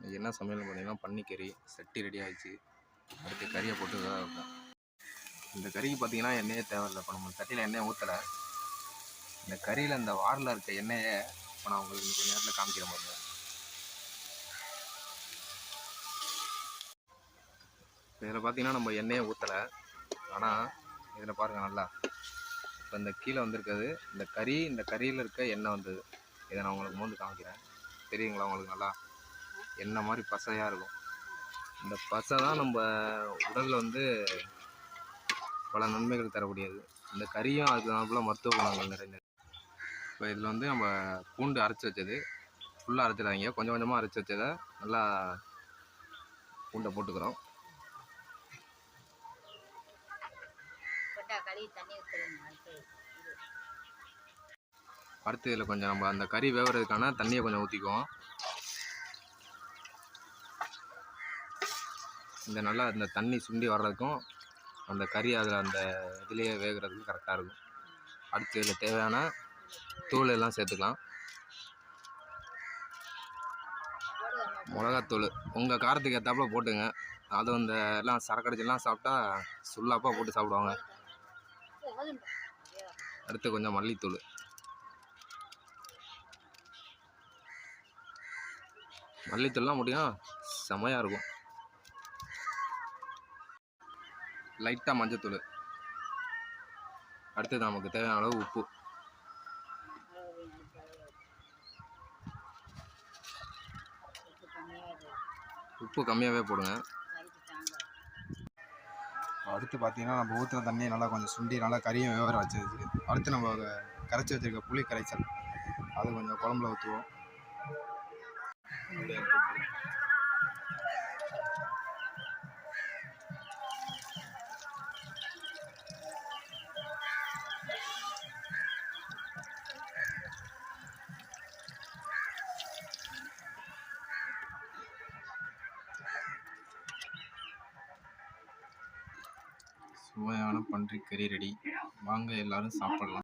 இன்னைக்கு என்ன சமையல் பார்த்தீங்கன்னா பன்னிக்கறி சட்டி ரெடி ஆகிடுச்சு அடுத்து கறியை போட்டு இந்த கறிக்கு பார்த்தீங்கன்னா எண்ணெயே தேவையில்லை. இப்போ நம்ம சட்டியில் எண்ணெய் ஊற்றலை இந்த கறியில் இந்த வாரில் இருக்க எண்ணெயை இப்போ நான் உங்களுக்கு கொஞ்சம் நேரத்தில் காமிக்கிற மாதிரி இதில் பார்த்தீங்கன்னா நம்ம எண்ணெயை ஊற்றலை ஆனால் இதில் பாருங்கள் நல்லா. இப்போ இந்த கீழே வந்திருக்கிறது இந்த கறி இந்த கறியில் இருக்க எண்ணெய் வந்தது. இதை நான் உங்களுக்கு மூந்து காமிக்கிறேன். தெரியுங்களா உங்களுக்கு நல்லா? என்ன மாதிரி பசையாக இருக்கும். இந்த பசை தான் நம்ம உடலில் வந்து பல நன்மைகள் தரக்கூடியது. இந்த கறியும் அதுக்கு போல் மருத்துவ குணங்கள் நிறைந்தது இப்போ இதில் வந்து நம்ம பூண்டு அரைச்சி வச்சது. ஃபுல்லாக அரைச்சிடாதீங்க. கொஞ்சம் கொஞ்சமாக அரைச்சி வச்சதை நல்லா பூண்டை போட்டுக்கிறோம். கொண்டா அடுத்து இதில் கொஞ்சம் நம்ம அந்த கறி வேகிறதுக்கான தண்ணியை கொஞ்சம் ஊற்றிக்குவோம் இந்த நல்லா இந்த தண்ணி சுண்டி வர்றதுக்கும் அந்த கறி அதில் அந்த இதுலேயே வேகிறதுக்கும் கரெக்டாக இருக்கும். அடுத்து இதில் தேவையான தூள் எல்லாம் சேர்த்துக்கலாம். மிளகாத்தூள். உங்கள் காரத்துக்கு ஏற்றாப்புல போட்டுங்க. அதுவும் இந்த எல்லாம் சரக்கடிச்செல்லாம் சாப்பிட்டா சுல்லாப்பாக போட்டு சாப்பிடுவாங்க. அடுத்து கொஞ்சம் மல்லித்தூள். மல்லித்தூள்லாம் முடியும் செமையாக இருக்கும். லைட்டாக மஞ்சத்தூள். அடுத்தது நமக்கு தேவையான அளவு உப்பு. உப்பு கம்மியாகவே போடுங்க. அடுத்து பார்த்தீங்கன்னா நம்ம ஊற்றின தண்ணியை நல்லா கொஞ்சம் சுண்டி நல்லா கறியும் விவரம் வச்சு அடுத்து நம்ம கரைச்சி வச்சிருக்க புளி கரைச்சல் அது கொஞ்சம் குழம்புல ஊற்றுவோம் சுவையான பன்றி கறி ரெடி வாங்க எல்லாரும் சாப்பிடலாம்.